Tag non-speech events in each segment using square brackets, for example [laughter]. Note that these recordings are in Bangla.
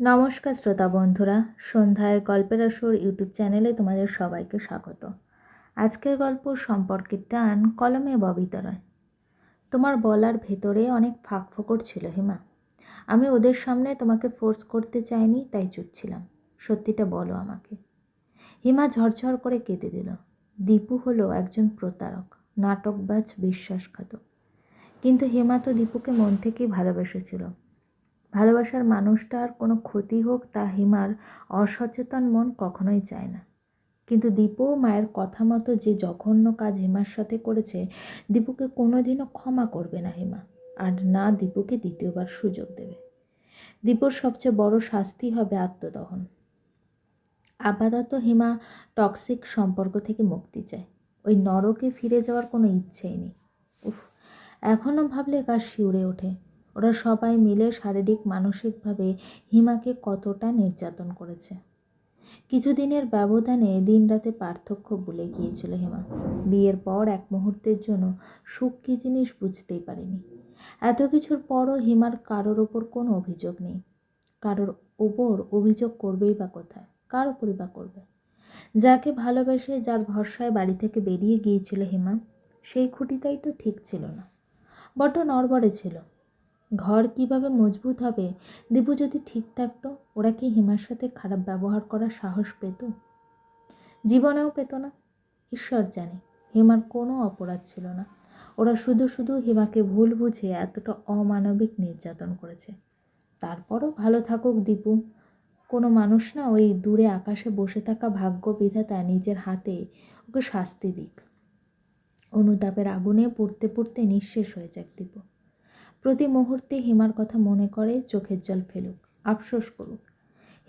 নমস্কার শ্রোতা বন্ধুরা, সন্ধ্যায় গল্পের আসর ইউটিউব চ্যানেলে তোমাদের সবাইকে স্বাগত। আজকের গল্প সম্পর্কের টান কলমে ববিতরয় তোমার বলার ভেতরে অনেক ফাঁক ফোকর ছিল, হিমা। আমি ওদের সামনে তোমাকে ফোর্স করতে চাইনি, তাই চুপ ছিলাম। সত্যিটা বলো আমাকে। হিমা ঝরঝর করে কেঁদে দিল। দীপু হলো একজন প্রতারক, নাটকবাজ, বিশ্বাসঘাতক। কিন্তু হেমা তো দীপুকে মন থেকেই ভালোবেসেছিল। ভালোবাসার মানুষটার কোনো ক্ষতি হোক তা হিমার অসচেতন মন কখনোই চায় না। কিন্তু দীপু মায়ের কথা মতো যে জঘন্য কাজ হিমার সাথে করেছে, দীপুকে কোনোদিনও ক্ষমা করবে না হিমা, আর না দীপুকে দ্বিতীয়বার সুযোগ দেবে। দীপুর সবচেয়ে বড় শাস্তি হবে আত্মদহন। আপাতত হিমা টক্সিক সম্পর্ক থেকে মুক্তি চায়। ওই নরকে ফিরে যাওয়ার কোনো ইচ্ছেই নেই। উফ এখনও ভাবলে গা শিউরে ওঠে। ওরা সবাই মিলে শারীরিক, মানসিকভাবে হিমাকে কতটা নির্যাতন করেছে। কিছুদিনের ব্যবধানে দিন রাতে পার্থক্য ভুলে গিয়েছিল হিমা। বিয়ের পর এক মুহূর্তের জন্য সুখ কী জিনিস বুঝতেই পারেনি। এত কিছুর পরও হিমার কারোর ওপর কোনো অভিযোগ নেই। কারোর ওপর অভিযোগ করবেই বা কোথায়? কার ওপরই বা করবে? যাকে ভালোবেসে যার ভরসায় বাড়ি থেকে বেরিয়ে গিয়েছিল হিমা, সেই খুঁটিটাই তো ঠিক ছিল না। বড্ড নড়বড়ে ছিল। ঘর কীভাবে মজবুত হবে? দীপু যদি ঠিক থাকতো, ওরা কি হিমার সাথে খারাপ ব্যবহার করার সাহস পেত? জীবনেও পেত না। ঈশ্বর জানে, হিমার কোনো অপরাধ ছিল না। ওরা শুধু শুধু হিমাকে ভুল বুঝে এতটা অমানবিক নির্যাতন করেছে। তারপরও ভালো থাকুক দীপু। কোনো মানুষ না ওই দূরে আকাশে বসে থাকা ভাগ্য বিধাতা নিজের হাতে ওকে শাস্তি দিক। অনুতাপের আগুনে পড়তে পড়তে নিঃশেষ হয়ে যাক দীপু। প্রতি মুহূর্তে হেমার কথা মনে করে চোখের জল ফেলুক, আফসোস করুক।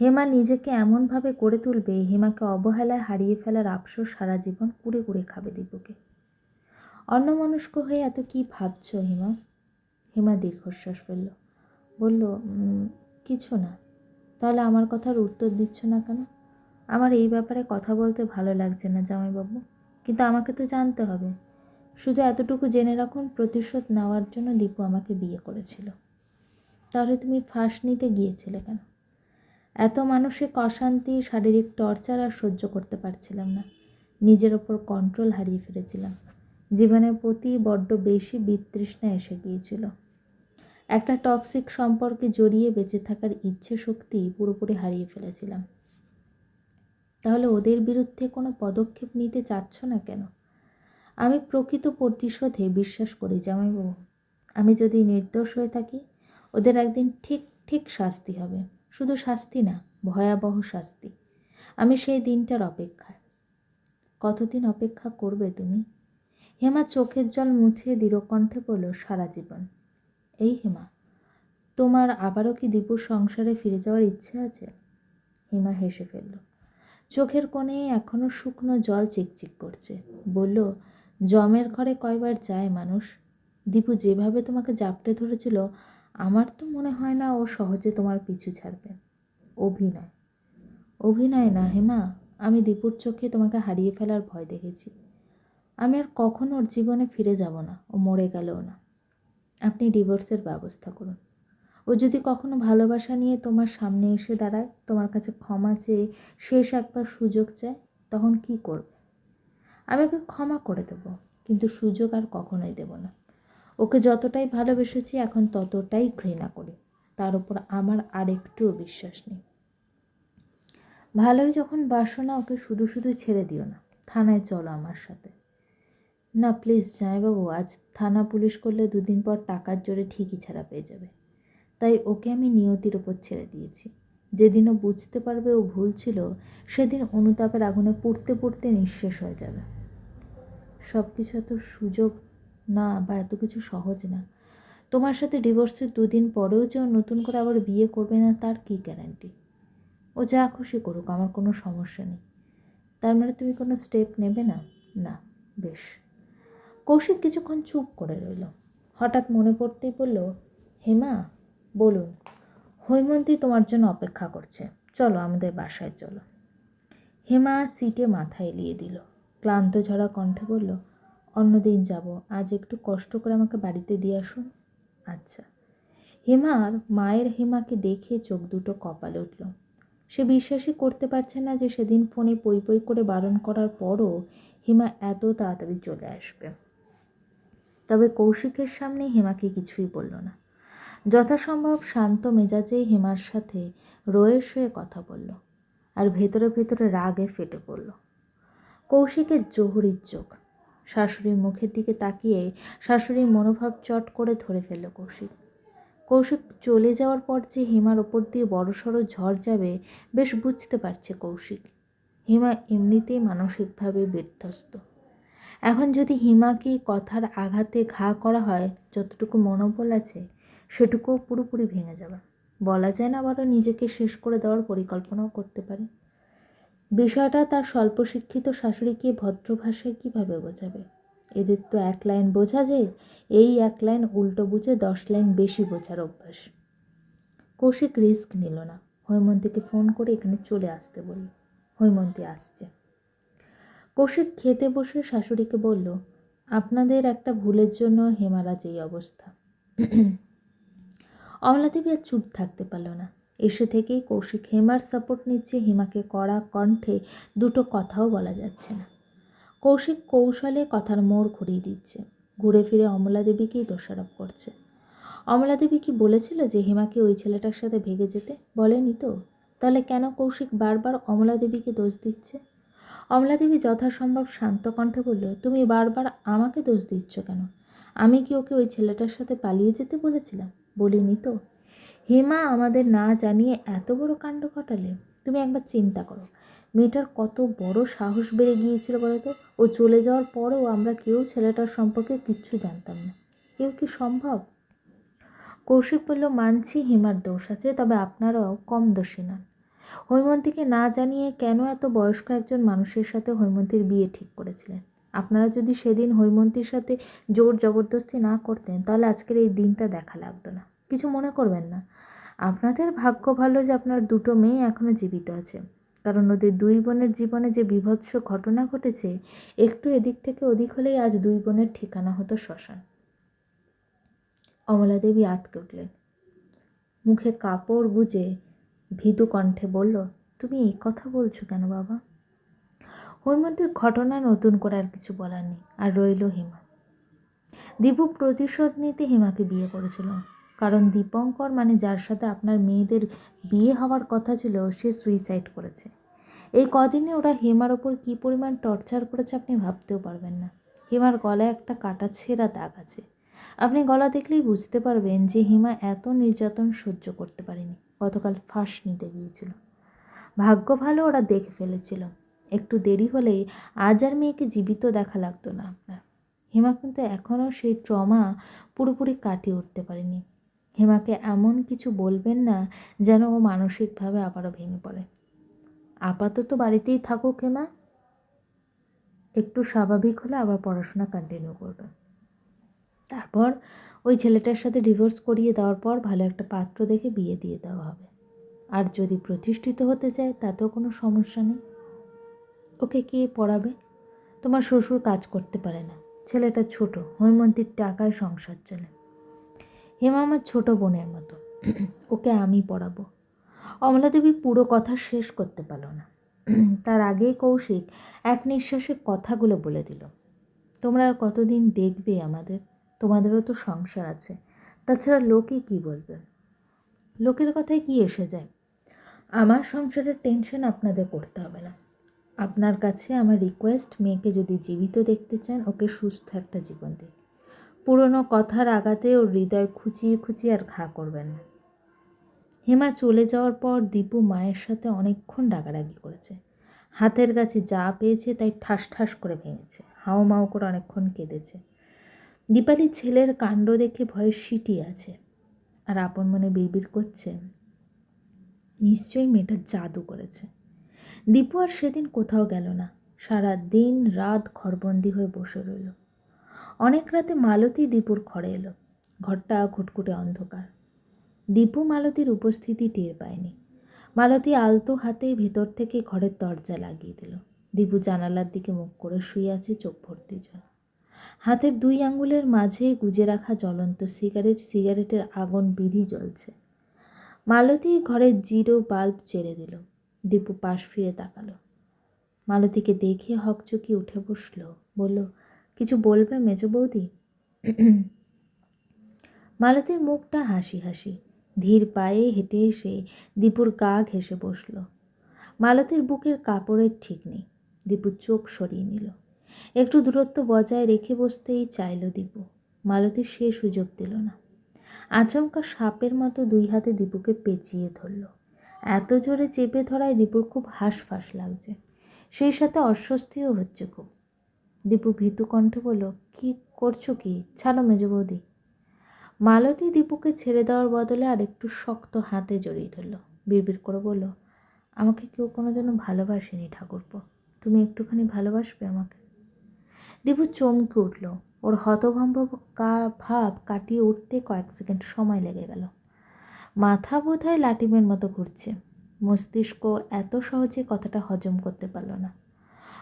হেমা নিজেকে এমনভাবে করে তুলবে, হেমাকে অবহেলায় হারিয়ে ফেলার আফসোস সারা জীবন কুড়ে কুড়ে খাবে দীপুকে। অন্যমনস্ক হয়ে এত কি ভাবছ হেমা? হেমা দীর্ঘশ্বাস ফেলল। বলল কিছু না। তাহলে আমার কথার উত্তর দিচ্ছ না কেন? আমার এই ব্যাপারে কথা বলতে ভালো লাগছে না জামাইবাবু। কিন্তু আমাকে তো জানতে হবে। শুধু এতটুকু জেনে রাখুন, প্রতিশোধ নেওয়ার জন্য দীপু আমাকে বিয়ে করেছিল। তাহলে তুমি ফাঁস নিতে গিয়েছিলে কেন? এত মানসিক অশান্তি, শারীরিক টর্চার আর সহ্য করতে পারছিলাম না। নিজের ওপর কন্ট্রোল হারিয়ে ফেলেছিলাম। জীবনের প্রতি বড্ড বেশি বিতৃষ্ণা এসে গিয়েছিল। একটা টক্সিক সম্পর্কে জড়িয়ে বেঁচে থাকার ইচ্ছে শক্তি পুরোপুরি হারিয়ে ফেলেছিলাম। তাহলে ওদের বিরুদ্ধে কোনো পদক্ষেপ নিতে চাচ্ছ না কেন? আমি প্রকৃত প্রতিশোধে বিশ্বাস করি জামাইবাবু আমি যদি নির্দোষ হয়ে থাকি, ওদের একদিন ঠিক ঠিক শাস্তি হবে। শুধু শাস্তি না, ভয়াবহ শাস্তি। আমি সেই দিনটার অপেক্ষায়। কতদিন অপেক্ষা করবে তুমি? হেমা চোখের জল মুছে দৃঢ়কণ্ঠে বলল, সারা জীবন। এই হেমা, তোমার আবারও কি দীপুর সংসারে ফিরে যাওয়ার ইচ্ছে আছে? হেমা হেসে ফেলল, চোখের কোণে এখনও শুকনো জল চিকচিক করছে। বলল জমের ঘরে কয়বার যায় মানুষ? দীপু যেভাবে তোমাকে জাপটে ধরেছিল, আমার তো মনে হয় না ও সহজে তোমার পিছু ছাড়বে। অভিনয়। অভিনয় না হেমা আমি দীপুর চোখে তোমাকে হারিয়ে ফেলার ভয় দেখেছি। আমি আর কখনো ওর জীবনে ফিরে যাব না, ও মরে গেলেও না। আপনি ডিভোর্সের ব্যবস্থা করুন। ও যদি কখনো ভালোবাসা নিয়ে তোমার সামনে এসে দাঁড়ায়, তোমার কাছে ক্ষমা চেয়ে শেষ একবার সুযোগ চায়, তখন কি করবে? আমি ওকে ক্ষমা করে দেব, কিন্তু সুযোগ আর কখনোই দেব না। ওকে যতটাই ভালোবেসেছি, এখন ততটাই ঘৃণা করি। তার উপর আমার আর একটুও বিশ্বাস নেই। ভালোই যখন বাসনা ওকে শুধু শুধু ছেড়ে দিও না, থানায় চলো আমার সাথে। না, প্লিজ জামাইবাবু, আজ থানা পুলিশ করলে দুদিন পর টাকার জোরে ঠিকই ছাড়া পেয়ে যাবে। তাই ওকে আমি নিয়তির ওপর ছেড়ে দিয়েছি। যেদিনও বুঝতে পারবে ও ভুল ছিল, সেদিন অনুতাপের আগুনে পড়তে পড়তে নিঃশেষ হয়ে যাবে। সব কিছু এত সুযোগ না বা এত কিছু সহজ না। তোমার সাথে ডিভোর্সের দুদিন পরেও যে ও নতুন করে আবার বিয়ে করবে না, তার কী গ্যারান্টি ও যা খুশি করুক, আমার কোনো সমস্যা নেই। তার মানে তুমি কোনো স্টেপ নেবে না? না, বেশ। কৌশিক কিছুক্ষণ চুপ করে রইল। হঠাৎ মনে পড়তেই বলল, হেমা, বলুন, হৈমন্তী তোমার জন্য অপেক্ষা করছে। চলো আমাদের বাসায় চলো। হেমা সিটে মাথা এলিয়ে দিল। ক্লান্ত ঝরা কণ্ঠে বলল, অন্যদিন যাব। আজ একটু কষ্ট করে আমাকে বাড়িতে দিয়ে আসুন আচ্ছা। হেমার মায়ের হেমাকে দেখে চোখ দুটো কপালে উঠল। সে বিশ্বাসই করতে পারছে না যে সেদিন ফোনে পই পই করে বারণ করার পরও হেমা এত তাড়াতাড়ি চলে আসবে। তবে কৌশিকের সামনে হেমাকে কিছুই বলল না। যথাসম্ভব শান্ত মেজাজে হেমার সাথে রয়ে শুয়ে কথা বলল আর ভেতরে ভেতরে রাগে ফেটে পড়ল। কৌশিকের জহুরির চোখ। শাশুড়ির মুখের দিকে তাকিয়ে শাশুড়ির মনোভাব চট করে ধরে ফেলল কৌশিক। কৌশিক চলে যাওয়ার পর যে হিমার ওপর দিয়ে বড়সড় ঝড় যাবে, বেশ বুঝতে পারছে কৌশিক। হিমা এমনিতেই মানসিকভাবে বিধ্বস্ত। এখন যদি হিমাকে কথার আঘাতে ঘা করা হয়, যতটুকু মনোবল আছে, সেটুকুও পুরোপুরি ভেঙে যাবে। বলা যায় না আবারও নিজেকে শেষ করে দেওয়ার পরিকল্পনাও করতে পারে। বিষয়টা তার স্বল্প শিক্ষিত শাশুড়িকে ভদ্র ভাষায় কীভাবে বোঝাবে? এদের তো এক লাইন বোঝা যে, এই এক লাইন উল্টো বুঝে দশ লাইন বেশি বোঝার অভ্যাস। কৌশিক রিস্ক নিল না। হৈমন্তীকে ফোন করে এখানে চলে আসতে বলল হৈমন্তী আসছে। কৌশিক খেতে বসে শাশুড়িকে বলল, আপনাদের একটা ভুলের জন্য হেমারাজ এই অবস্থা। অমলাদেবী আর চুপ থাকতে পারল না। এসে থেকেই কৌশিক হেমার সাপোর্ট নিচ্ছে। হেমাকে কড়া কণ্ঠে দুটো কথাও বলা যাচ্ছে না। কৌশিক কৌশলে কথার মোড় ঘুরিয়ে দিচ্ছে। ঘুরে ফিরে অমলা দেবীকেই দোষারোপ করছে। অমলা দেবী কি বলেছিল যে হেমাকে ওই ছেলেটার সাথে ভেগে যেতে? বলেনি তো। তাহলে কেন কৌশিক বারবার অমলা দেবীকে দোষ দিচ্ছে? অমলা দেবী যথাসম্ভব শান্ত কণ্ঠে বলল, তুমি বারবার আমাকে দোষ দিচ্ছ কেন? আমি কি ওকে ওই ছেলেটার সাথে পালিয়ে যেতে বলেছিলাম? বলিনি তো। হেমা আমাদের না জানিয়ে এত বড় কাণ্ড ঘটালে? তুমি একবার চিন্তা করো। মেয়েটার কত বড় সাহস বেড়ে গিয়েছিল বলো তো? ও চলে যাওয়ার পরেও আমরা কেউ ছেলেটার সম্পর্কে কিচ্ছু জানতাম না। কেউ কি সম্ভব? কৌশিক বলল, মানছি হেমার দোষ আছে, তবে আপনারাও কম দোষী নন। হৈমন্তীকে না জানিয়ে কেন এত বয়স্ক একজন মানুষের সাথে হৈমন্তীর বিয়ে ঠিক করেছিলেন? আপনারা যদি সেদিন হৈমন্তীর সাথে জোর জবরদস্তি না করতেন, তাহলে আজকের এই দিনটা দেখা লাগতো না। কিছু মনে করবেন না। আপনাদের ভাগ্য ভালো যে আপনার দুটো মেয়ে এখনও জীবিত আছে। কারণ ওদের দুই বোনের জীবনে যে বিভৎস ঘটনা ঘটেছে, একটু এদিক থেকে ওদিক হলেই আজ দুই বোনের ঠিকানা হতো শ্মশান। অমলা দেবী আতকে উঠলেন। মুখে কাপড় গুজে ভীতু কণ্ঠে বলল, তুমি এই কথা বলছো কেন বাবা? হৈমন্তীর ঘটনা নতুন করে আর কিছু বলার নেই। আর রইল হিমা। দীপু প্রতিশোধ নিতে হিমাকে বিয়ে করেছিল। কারণ দীপঙ্কর মানে যার সাথে আপনার মেয়েদের বিয়ে হওয়ার কথা ছিল, সে সুইসাইড করেছে। এই কদিনে ওরা হেমার ওপর কী পরিমাণ টর্চার করেছে আপনি ভাবতেও পারবেন না। হেমার গলায় একটা কাটা ছেঁড়া দাগ আছে। আপনি গলা দেখলেই বুঝতে পারবেন যে হিমা এত নির্যাতন সহ্য করতে পারেনি। গতকাল ফাঁস নিতে গিয়েছিল। ভাগ্য ভালো ওরা দেখে ফেলেছিল। একটু দেরি হলেই আজ আর মেয়েকে জীবিত দেখা লাগতো না আপনার। হেমা কিন্তু এখনও সেই ট্রমা পুরোপুরি কাটিয়ে উঠতে পারেনি। হেমাকে এমন কিছু বলবেন না যেন ও মানসিকভাবে আবারও ভেঙে পড়ে। আপাতত বাড়িতেই থাকুক হেমা। একটু স্বাভাবিক হলে আবার পড়াশোনা কন্টিনিউ করবে। তারপর ওই ছেলেটার সাথে ডিভোর্স করিয়ে দেওয়ার পর ভালো একটা পাত্র দেখে বিয়ে দিয়ে দেওয়া হবে। আর যদি প্রতিষ্ঠিত হতে চায় তাতেও কোনো সমস্যা নেই। ওকে কে পড়াবে? তোমার শ্বশুর কাজ করতে পারে না। ছেলেটা ছোট, হৈমন্তীর টাকায় সংসার চলে। হেমা আমার ছোটো বোনের মতো। ওকে আমি পড়াবো। অমলাদেবী পুরো কথা শেষ করতে পারল না। তার আগেই কৌশিক এক নিঃশ্বাসে কথাগুলো বলে দিল। তোমরা আর কতদিন দেখবে আমাদের? তোমাদেরও তো সংসার আছে। তাছাড়া লোকে কি বলবে? লোকের কথায় কি এসে যায়? আমার সংসারের টেনশন আপনাদের করতে হবে না। আপনার কাছে আমার রিকোয়েস্ট মেয়েকে যদি জীবিত দেখতে চান, ওকে সুস্থ একটা জীবন দিন। পুরনো কথার আঘাতে ওর হৃদয় খুঁচিয়ে খুঁচিয়ে আর ঘা করবেন না। হেমা চলে যাওয়ার পর দীপু মায়ের সাথে অনেকক্ষণ ডাকাডাকি করেছে। হাতের কাছে যা পেয়েছে তাই ঠাস ঠাস করে ভেঙেছে, হাও মাও করে অনেকক্ষণ কেঁদেছে। দীপালি ছেলের কাণ্ড দেখে ভয়ে সিটি আছে আর আপন মনে বিড়বিড় করছে, নিশ্চয়ই মেয়েটা জাদু করেছে। দীপু আর সেদিন কোথাও গেল না সারা দিন রাত ঘরবন্দি হয়ে বসে রইল। অনেক রাতে মালতী দীপুর ঘরে এলো। ঘরটা ঘুটকুটে অন্ধকার। দীপু মালতীর উপস্থিতি টের পায়নি। মালতী আলতো হাতে ভেতর থেকে ঘরের দরজা লাগিয়ে দিল। দীপু জানালার দিকে মুখ করে শুয়ে আছে চোখ ভর্তি জল। হাতের দুই আঙ্গুলের মাঝে গুজে রাখা জ্বলন্ত সিগারেট, সিগারেটের আগুন বিধি জ্বলছে। মালতী ঘরের জিরো বাল্ব ছেড়ে দিল। দীপু পাশ ফিরে তাকালো। মালতীকে দেখে হকচকি উঠে বসল। বলল কিছু বলবে মেজ বৌদি? [clears throat] মালতীর মুখটা হাসি হাসি, ধীর পায়ে হেঁটে এসে দীপুর গা ঘেঁষে বসল। মালতীর বুকের কাপড়ের ঠিক নেই দীপুর চোখ সরিয়ে নিল। একটু দূরত্ব বজায় রেখে বসতেই চাইল দীপু। মালতী সে সুযোগ দিল না। আচমকা সাপের মতো দুই হাতে দীপুকে পেঁচিয়ে ধরল। এত জোরে চেপে ধরায় দীপুর খুব হাঁসফাঁস লাগছে। সেই সাথে অস্বস্তিও হচ্ছে খুব। দীপু ভীতু কণ্ঠে বলল, কি করছ কি? ছাড়ো মেজ বৌদি। মালতী দীপুকে ছেড়ে দেওয়ার বদলে আর একটু শক্ত হাতে জড়িয়ে ধরল। বিড়বিড় করে বলল, আমাকে কেউ কোনো জন্য ভালোবাসেনি ঠাকুরপো। তুমি একটুখানি ভালোবাসবে আমাকে? দীপু চমকে উঠল। ওর হতভম্ব কা ভাব কাটিয়ে উঠতে কয়েক সেকেন্ড সময় লেগে গেল। মাথা বোধহয় লাটিমের মতো ঘুরছে। মস্তিষ্ক এত সহজে কথাটা হজম করতে পারল না।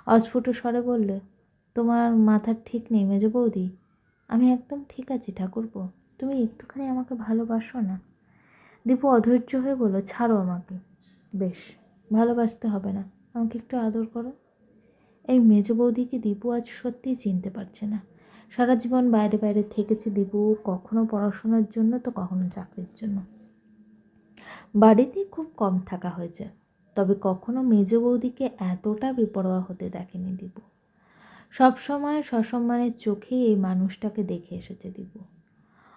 অস্ফুট স্বরে বললে তোমার মাথার ঠিক নেই মেজ বৌদি। আমি একদম ঠিক আছি ঠাকুরপো। তুমি একটুখানি আমাকে ভালোবাসো না। দীপু অধৈর্য হয়ে বলল, ছাড়ো আমাকে। বেশ, ভালোবাসতে হবে না। আমাকে একটু আদর করো। এই মেজ বৌদিকে দীপু আজ সত্যিই চিনতে পারছে না। সারা জীবন বাইরে বাইরে থেকেছে দীপু, কখনো পড়াশোনার জন্য তো কখনো চাকরির জন্য। বাড়িতে খুব কম থাকা হয়েছে, তবে কখনো মেজ বৌদিকে এতটা বেপরোয়া হতে দেখেনি দীপু। সবসময় সসম্মানের চোখেই এই মানুষটাকে দেখে এসেছে দীপু।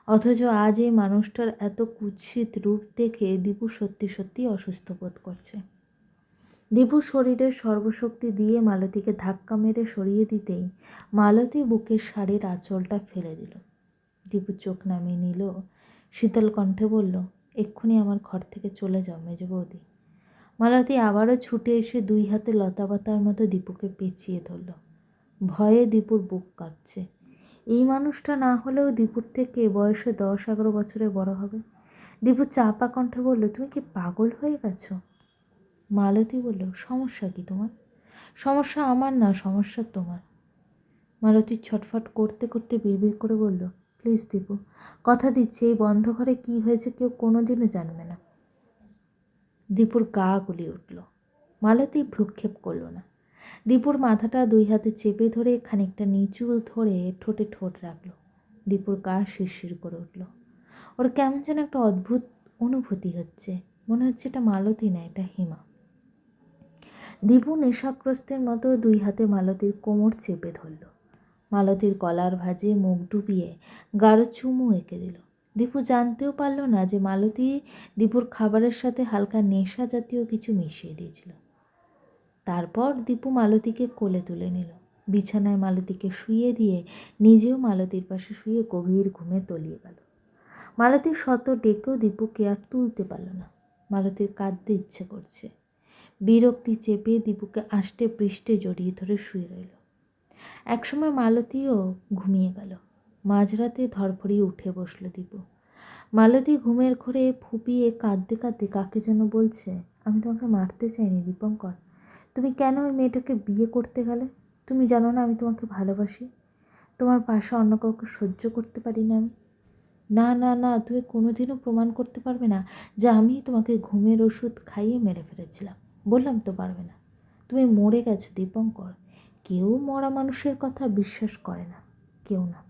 অথচ আজ এই মানুষটার এত কুৎসিত রূপ দেখে দীপু সত্যি সত্যি অসুস্থ বোধ করছে। দীপু শরীরের সর্বশক্তি দিয়ে মালতীকে ধাক্কা মেরে সরিয়ে দিতেই মালতী বুকের শাড়ির আঁচলটা ফেলে দিল। দীপু চোখ নামিয়ে নিল, শীতল কণ্ঠে বলল, এক্ষুনি আমার ঘর থেকে চলে যাও মেজ বৌদি। মালতী আবারও ছুটে এসে দুই হাতে লতাপাতার মতো দীপুকে পেঁচিয়ে ধরল। ভয়ে দীপুর বুক কাঁপছে। এই মানুষটা না হলেও দীপুর থেকে বয়সে দশ এগারো বছরে বড় হবে। দীপু চাপা কণ্ঠে বলল, তুমি কি পাগল হয়ে গেছো? মালতী বলল, সমস্যা কি তোমার? সমস্যা আমার না, সমস্যা তোমার। মালতী ছটফট করতে করতে বিড়বিড় করে বলল, প্লিজ দীপু, কথা দিচ্ছি, এই বন্ধ ঘরে কী হয়েছে কেউ কোনো দিনও জানবে না। দীপুর গা গুলি উঠল। মালতী ভ্রুক্ষেপ করল না। দীপুর মাথাটা দুই হাতে চেপে ধরে খানিকটা নিচু ধরে ঠোঁটে ঠোঁট রাখল। দীপুর গা শিরশির করে উঠল। ওর কেমন যেন একটা অদ্ভুত অনুভূতি হচ্ছে। মনে হচ্ছে এটা মালতী না, এটা হিমা। দীপু নেশাগ্রস্তের মতো দুই হাতে মালতীর কোমর চেপে ধরল। মালতীর কলার ভাজে মুখ ডুবিয়ে গাঢ় চুমু এঁকে দিল। দীপু জানতেও পারল না যে মালতী দীপুর খাবারের সাথে হালকা নেশা জাতীয় কিছু মিশিয়ে দিয়েছিল। তারপর দীপু মালতীকে কোলে তুলে নিল। বিছানায় মালতীকে শুয়ে দিয়ে নিজেও মালতীর পাশে শুয়ে গভীর ঘুমে তলিয়ে গেল। মালতীর শত ডেকেও দীপুকে আর তুলতে পারল না। মালতীর কাঁদতে ইচ্ছে করছে। বিরক্তি চেপে দীপুকে আষ্টে পৃষ্ঠে জড়িয়ে ধরে শুয়ে রইল। একসময় মালতীও ঘুমিয়ে গেল। মাঝরাতে ধরফড়িয়ে উঠে বসল দীপু। মালতী ঘুমের ঘরে ফুপিয়ে কাঁদতে কাঁদতে কাকে যেন বলছে, আমি তোমাকে মারতে চাইনি, দীপঙ্কর। তুমি কেন ওই মেয়েটাকে বিয়ে করতে গেলে? তুমি জানো না আমি তোমাকে ভালোবাসি। তোমার পাশে অন্য কাউকে সহ্য করতে পারি না আমি। না না না, তুমি কোনোদিনও প্রমাণ করতে পারবে না যে আমি তোমাকে ঘুমের ওষুধ খাইয়ে মেরে ফেলেছিলাম। বললাম তো পারবে না। তুমি মরে গেছো দীপঙ্কর কেউ মরা মানুষের কথা বিশ্বাস করে না। কেউ না।